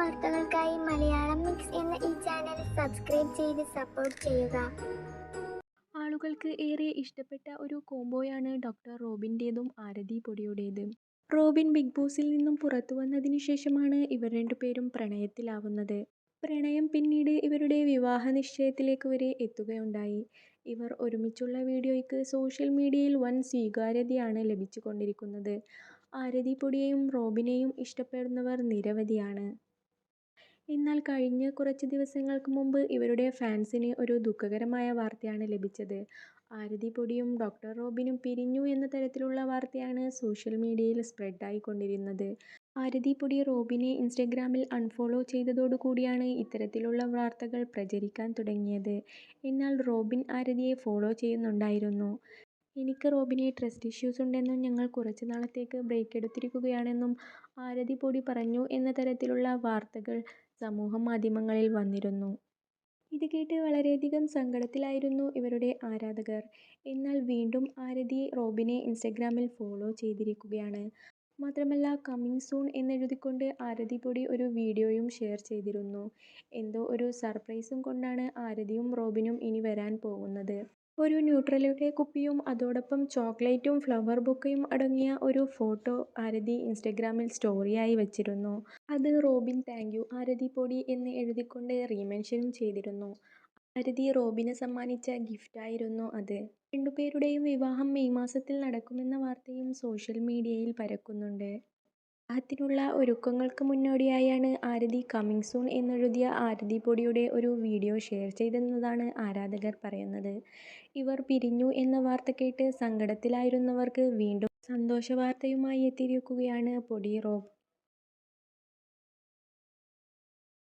വാർത്തകൾക്കായി മലയാളം മിക്സ് എന്ന ഈ ചാനൽ സബ്സ്ക്രൈബ് ചെയ്ത് സപ്പോർട്ട് ചെയ്യുക. ആളുകൾക്ക് ഏറെ ഇഷ്ടപ്പെട്ട ഒരു കോംബോയാണ് ഡോക്ടർ റോബിന്റേതും ആരതി പൊടിയുടേത്. റോബിൻ ബിഗ് ബോസിൽ നിന്നും പുറത്തു വന്നതിന് ശേഷമാണ് ഇവർ രണ്ടുപേരും പ്രണയത്തിലാവുന്നത്. പ്രണയം പിന്നീട് ഇവരുടെ വിവാഹ നിശ്ചയത്തിലേക്ക് വരെ എത്തുകയുണ്ടായി. ഇവർ ഒരുമിച്ചുള്ള വീഡിയോയ്ക്ക് സോഷ്യൽ മീഡിയയിൽ വൻ സ്വീകാര്യതയാണ് ലഭിച്ചുകൊണ്ടിരിക്കുന്നത്. ആരതി പൊടിയെയും റോബിനെയും ഇഷ്ടപ്പെടുന്നവർ നിരവധിയാണ്. എന്നാൽ കഴിഞ്ഞ കുറച്ച് ദിവസങ്ങൾക്ക് മുമ്പ് ഇവരുടെ ഫാൻസിന് ഒരു ദുഃഖകരമായ വാർത്തയാണ് ലഭിച്ചത്. ആരതി പൊടിയും ഡോക്ടർ റോബിനും പിരിഞ്ഞു എന്ന തരത്തിലുള്ള വാർത്തയാണ് സോഷ്യൽ മീഡിയയിൽ സ്പ്രെഡായിക്കൊണ്ടിരുന്നത്. ആരതി പൊടി റോബിനെ ഇൻസ്റ്റഗ്രാമിൽ അൺഫോളോ ചെയ്തതോടുകൂടിയാണ് ഇത്തരത്തിലുള്ള വാർത്തകൾ പ്രചരിക്കാൻ തുടങ്ങിയത്. എന്നാൽ റോബിൻ ആരതിയെ ഫോളോ ചെയ്യുന്നുണ്ടായിരുന്നു. എനിക്ക് റോബിനെ ട്രസ്റ്റ് ഇഷ്യൂസ് ഉണ്ടെന്നും ഞങ്ങൾ കുറച്ച് നാളത്തേക്ക് ബ്രേക്ക് എടുത്തിരിക്കുകയാണെന്നും ആരതി പൊടി പറഞ്ഞു എന്ന തരത്തിലുള്ള വാർത്തകൾ സമൂഹ മാധ്യമങ്ങളിൽ വന്നിരുന്നു. ഇത് കേട്ട് വളരെയധികം സങ്കടത്തിലായിരുന്നു ഇവരുടെ ആരാധകർ. എന്നാൽ വീണ്ടും ആരതി റോബിനെ ഇൻസ്റ്റഗ്രാമിൽ ഫോളോ ചെയ്തിരിക്കുകയാണ്. മാത്രമല്ല കമ്മിങ് സൂൺ എന്നെഴുതിക്കൊണ്ട് ആരതി പൊടി ഒരു വീഡിയോയും ഷെയർ ചെയ്തിരുന്നു. എന്തോ ഒരു സർപ്രൈസും കൊണ്ടാണ് ആരതിയും റോബിനും ഇനി വരാൻ പോകുന്നത്. ഒരു ന്യൂട്രലയുടെ കുപ്പിയും അതോടൊപ്പം ചോക്ലേറ്റും ഫ്ലവർ ബുക്കയും അടങ്ങിയ ഒരു ഫോട്ടോ ആരതി ഇൻസ്റ്റഗ്രാമിൽ സ്റ്റോറിയായി വച്ചിരുന്നു. അത് റോബിൻ താങ്ക് യു ആരതി പൊടി എന്ന് എഴുതിക്കൊണ്ട് റീമെൻഷനും ചെയ്തിരുന്നു. ആരതി റോബിന് സമ്മാനിച്ച ഗിഫ്റ്റായിരുന്നു അത്. രണ്ടുപേരുടെയും വിവാഹം മെയ് മാസത്തിൽ നടക്കുമെന്ന വാർത്തയും സോഷ്യൽ മീഡിയയിൽ പരക്കുന്നുണ്ട്. വിവാഹത്തിനുള്ള ഒരുക്കങ്ങൾക്ക് മുന്നോടിയായാണ് ആരതി കമ്മിങ് സൂൺ എന്നെഴുതിയ ആരതി പൊടിയുടെ ഒരു വീഡിയോ ഷെയർ ചെയ്തെന്നതാണ് ആരാധകർ പറയുന്നത്. ഇവർ പിരിഞ്ഞു എന്ന വാർത്ത കേട്ട് സങ്കടത്തിലായിരുന്നവർക്ക് വീണ്ടും സന്തോഷ വാർത്തയുമായി എത്തിയിരിക്കുകയാണ് പൊടി റോബ്